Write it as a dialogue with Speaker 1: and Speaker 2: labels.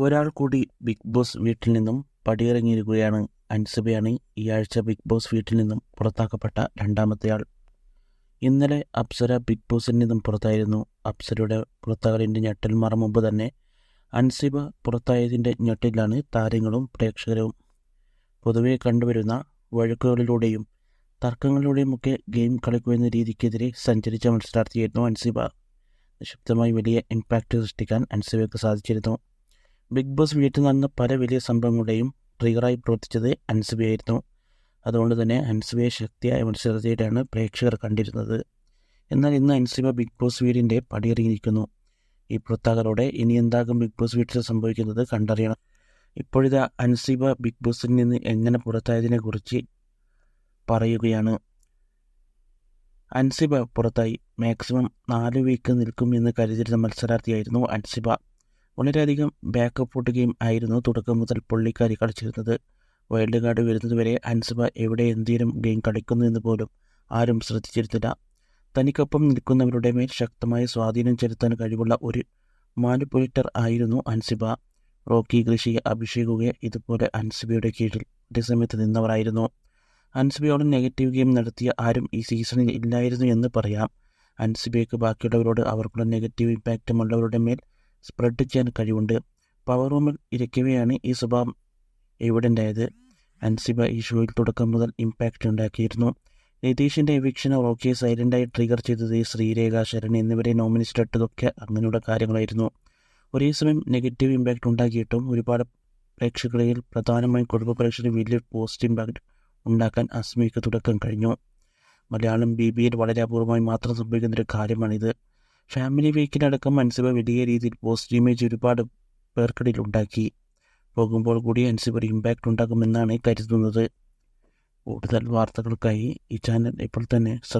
Speaker 1: ഒരാൾ കൂടി big boss വീട്ടിൽ നിന്നും പടിയിറങ്ങിയിരിക്കുകയാണ്. അൻസിബയാണ് ഈ ആഴ്ച ബിഗ് ബോസ് വീട്ടിൽ നിന്നും പുറത്താക്കപ്പെട്ട രണ്ടാമത്തെയാൾ ഇന്നലെ അപ്സര ബിഗ് ബോസിൽ നിന്നും പുറത്തായിരുന്നു. അപ്സരയുടെ പുറത്താകലിന്റെ ഞെട്ടൽ മാറ മുമ്പ് തന്നെ അൻസിബ പുറത്തായതിന്റെ ഞെട്ടിലാണ് താരങ്ങളും പ്രേക്ഷകരും. പൊതുവെ കണ്ടുവരുന്ന വഴക്കുകളിലൂടെയും തർക്കങ്ങളിലൂടെയുമൊക്കെ ഗെയിം കളിക്കുമെന്ന രീതിക്കെതിരെ സഞ്ചരിച്ച മത്സരാർത്ഥിയായിരുന്നു അൻസിബ. നിശബ്ദമായി വലിയ ഇമ്പാക്റ്റ് സൃഷ്ടിക്കാൻ അൻസിബയ്ക്ക് സാധിച്ചിരുന്നു. ബിഗ് ബോസ് വീട്ടിൽ നടന്ന പല വലിയ സംഭവങ്ങളുടെയും ട്രിഗറായി പ്രവർത്തിച്ചത് അൻസിബയായിരുന്നു അതുകൊണ്ട് തന്നെ അൻസുബിയെ ശക്തിയായ മത്സരത്തിയിട്ടാണ് പ്രേക്ഷകർ കണ്ടിരുന്നത്. എന്നാൽ ഇന്ന് അൻസുബ ബിഗ് ബോസ് വീടിന്റെ പടിയിറങ്ങിയിരിക്കുന്നു. ഈ പുറത്താകലോടെ ഇനി എന്താകും ബിഗ് ബോസ് വീട്ടിൽ സംഭവിക്കുന്നത് കണ്ടറിയണം. ഇപ്പോഴിതാ അൻസിബ ബിഗ് ബോസിൽ നിന്ന് എങ്ങനെ പുറത്തായതിനെക്കുറിച്ച് പറയുകയാണ്. അൻസിബ പുറത്തായി. മാക്സിമം നാല് വീക്ക് നിൽക്കും എന്ന് കരുതിയിരുന്ന മത്സരാർത്ഥിയായിരുന്നു അൻസിബ. വളരെയധികം ബാക്കപ്പ് ഗെയിം ആയിരുന്നു. തുടക്കം മുതൽ പുള്ളിക്കാരി കളിച്ചിരുന്നത്. വൈൽഡ് കാർഡ് വരുന്നതുവരെ അൻസിബ എവിടെ എന്തേലും ഗെയിം കളിക്കുന്നു എന്ന് പോലും ആരും ശ്രദ്ധിച്ചിരുന്നില്ല. തനിക്കൊപ്പം നിൽക്കുന്നവരുടെ മേൽ ശക്തമായ സ്വാധീനം ചെലുത്താൻ കഴിവുള്ള ഒരു മാനിപ്പുലേറ്റർ ആയിരുന്നു അൻസിബ. റോക്കി കൃഷി അഭിഷേകുകയെ ഇതുപോലെ അൻസിബയുടെ കീഴിൽ ഒരേ സമയത്ത് നിന്നവരായിരുന്നു. അൻസിബയോട് നെഗറ്റീവ് ഗെയിം നടത്തിയ ആരും ഈ സീസണിൽ ഇല്ലായിരുന്നു എന്ന് പറയാം. അൻസിബയ്ക്ക് ബാക്കിയുള്ളവരോട് അവർക്കുള്ള നെഗറ്റീവ് ഇമ്പാക്റ്റുമുള്ളവരുടെ മേൽ സ്പ്രെഡ് ചെയ്യാൻ കഴിവുണ്ട് പവർ റൂമിൽ ഇരിക്കവെയാണ് ഈ സ്വഭാവം എവിഡന്റ് ആയത് അൻസിബ ഈ ഷോയിൽ തുടക്കം മുതൽ ഇമ്പാക്റ്റ് ഉണ്ടാക്കിയിരുന്നു. നിതീഷിന്റെ എവിക്ഷനെ റോക്കിയെ സൈലന്റായി ട്രിഗർ ചെയ്തത് ശ്രീരേഖ ശരൺ എന്നിവരെ നോമിനേറ്റ് ഇട്ടതൊക്കെ അങ്ങനെയുള്ള കാര്യങ്ങളായിരുന്നു. ഒരേ സമയം നെഗറ്റീവ് ഇമ്പാക്റ്റ് ഉണ്ടാക്കിയിട്ടും ഒരുപാട് പ്രേക്ഷകരിൽ പ്രധാനമായും കുടുംബ പ്രേക്ഷകരിൽ വലിയ പോസിറ്റീവ് ഇമ്പാക്റ്റ് ഉണ്ടാക്കാൻ അസ്മിക്ക് തുടക്കം കഴിഞ്ഞു. മലയാളം ബി ബിയിൽ വളരെ അപൂർവമായി മാത്രം സംഭവിക്കുന്നൊരു കാര്യമാണിത്. ഫാമിലി വീക്കിലടക്കം അൻസിബ വലിയ രീതിയിൽ പോസിറ്റീവ് ഇമേജ് ഒരുപാട് പേർക്കിടയിൽ ഉണ്ടാക്കി. പോകുമ്പോൾ കൂടി അൻസിബ ഒരു ഇമ്പാക്റ്റ് ഉണ്ടാകുമെന്നാണ് കരുതുന്നത്. കൂടുതൽ വാർത്തകൾക്കായി ഈ ചാനൽ ഇപ്പോൾ തന്നെ സബ്സ്ക്രൈബ്